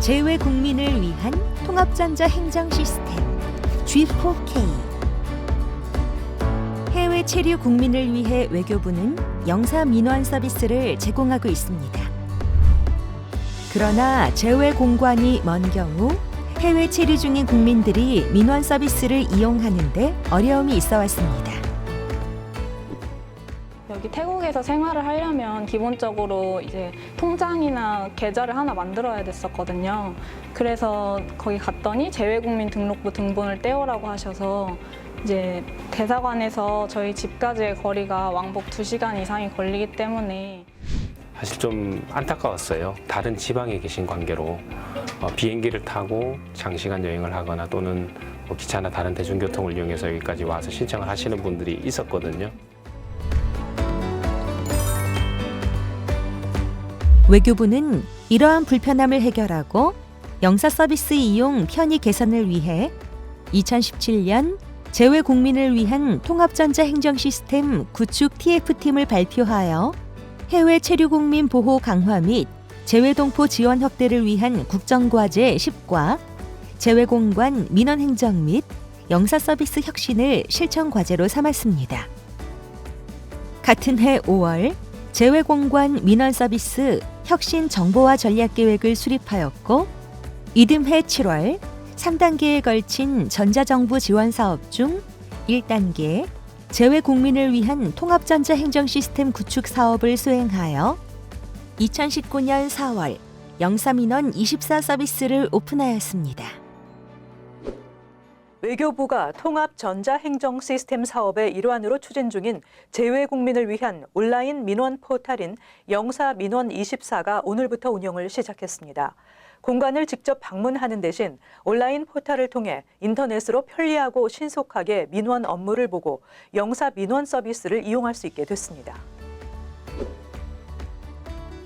제외 국민을 위한 통합전자 행정 시스템 G4K 해외 체류 국민을 위해 외교부는 영사 민원 서비스를 제공하고 있습니다. 그러나 제외 공관이 먼 경우 해외 체류 중인 국민들이 민원 서비스를 이용하는데 어려움이 있어 왔습니다. 여기 태국에서 생활을 하려면 기본적으로 이제 통장이나 계좌를 하나 만들어야 됐었거든요. 그래서 거기 갔더니 재외국민 등록부 등본을 떼오라고 하셔서 이제 대사관에서 저희 집까지의 거리가 왕복 2시간 이상이 걸리기 때문에 사실 좀 안타까웠어요. 다른 지방에 계신 관계로 어, 비행기를 타고 장시간 여행을 하거나 또는 뭐 기차나 다른 대중교통을 이용해서 여기까지 와서 신청을 하시는 분들이 있었거든요. 외교부는 이러한 불편함을 해결하고 영사 서비스 이용 편의 개선을 위해 2017년 제외 국민을 위한 통합전자 행정 시스템 구축 TF팀을 발표하여 해외 체류 국민 보호 강화 및 제외 동포 지원 확대를 위한 국정과제 10과 제외 공관 민원 행정 및 영사 서비스 혁신을 실천 과제로 삼았습니다. 같은 해 5월 재외 공관 민원 서비스 혁신 정보화 전략 계획을 수립하였고 이듬해 7월 3단계에 걸친 전자정부 지원 사업 중 1단계 재외 국민을 위한 통합전자 행정 시스템 구축 사업을 수행하여 2019년 4월 영사민원 24 서비스를 오픈하였습니다. 외교부가 통합 전자 행정 시스템 사업의 일환으로 추진 중인 재외 국민을 위한 온라인 민원 포탈인 영사 민원 24가 오늘부터 운영을 시작했습니다. 공간을 직접 방문하는 대신 온라인 포탈을 통해 인터넷으로 편리하고 신속하게 민원 업무를 보고 영사 민원 서비스를 이용할 수 있게 됐습니다.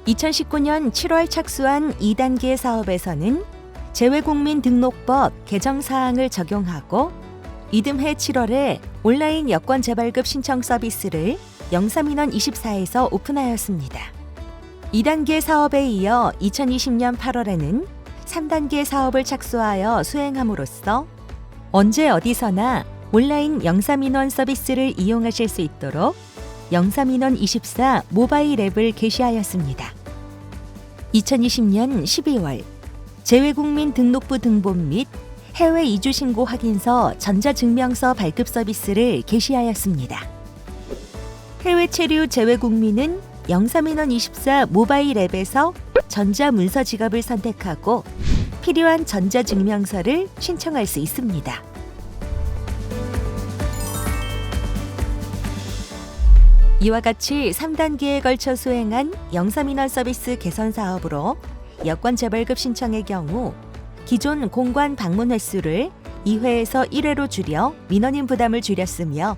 2019년 7월 착수한 2단계 사업에서는 재외국민 등록법 개정 사항을 적용하고 이듬해 7월에 온라인 여권 재발급 신청 서비스를 영사민원 24에서 오픈하였습니다. 2단계 사업에 이어 2020년 8월에는 3단계 사업을 착수하여 수행함으로써 언제 어디서나 온라인 영사민원 서비스를 이용하실 수 있도록 영사민원 24 모바일 앱을 게시하였습니다. 2020년 12월 재외국민 등록부 등본 및 해외 이주 신고 확인서 전자증명서 발급 서비스를 개시하였습니다. 해외 체류 재외국민은 영사민원 24 모바일 앱에서 전자문서 지갑을 선택하고 필요한 전자증명서를 신청할 수 있습니다. 이와 같이 3단계에 걸쳐 수행한 영사민원 서비스 개선 사업으로 여권 재발급 신청의 경우 기존 공관 방문 횟수를 2회에서 1회로 줄여 민원인 부담을 줄였으며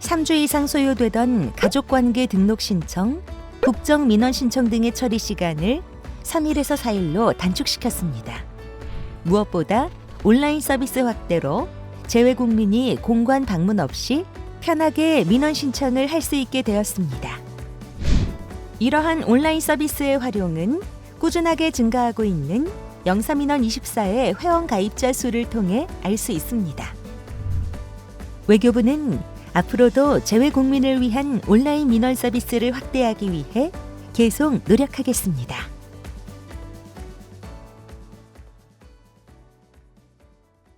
3주 이상 소요되던 가족관계 등록 신청, 국정 민원 신청 등의 처리 시간을 3일에서 4일로 단축시켰습니다. 무엇보다 온라인 서비스 확대로 재외 국민이 공관 방문 없이 편하게 민원 신청을 할 수 있게 되었습니다. 이러한 온라인 서비스의 활용은 꾸준하게 증가하고 있는 영사민원 24의 회원 가입자 수를 통해 알 수 있습니다. 외교부는 앞으로도 재외 국민을 위한 온라인 민원 서비스를 확대하기 위해 계속 노력하겠습니다.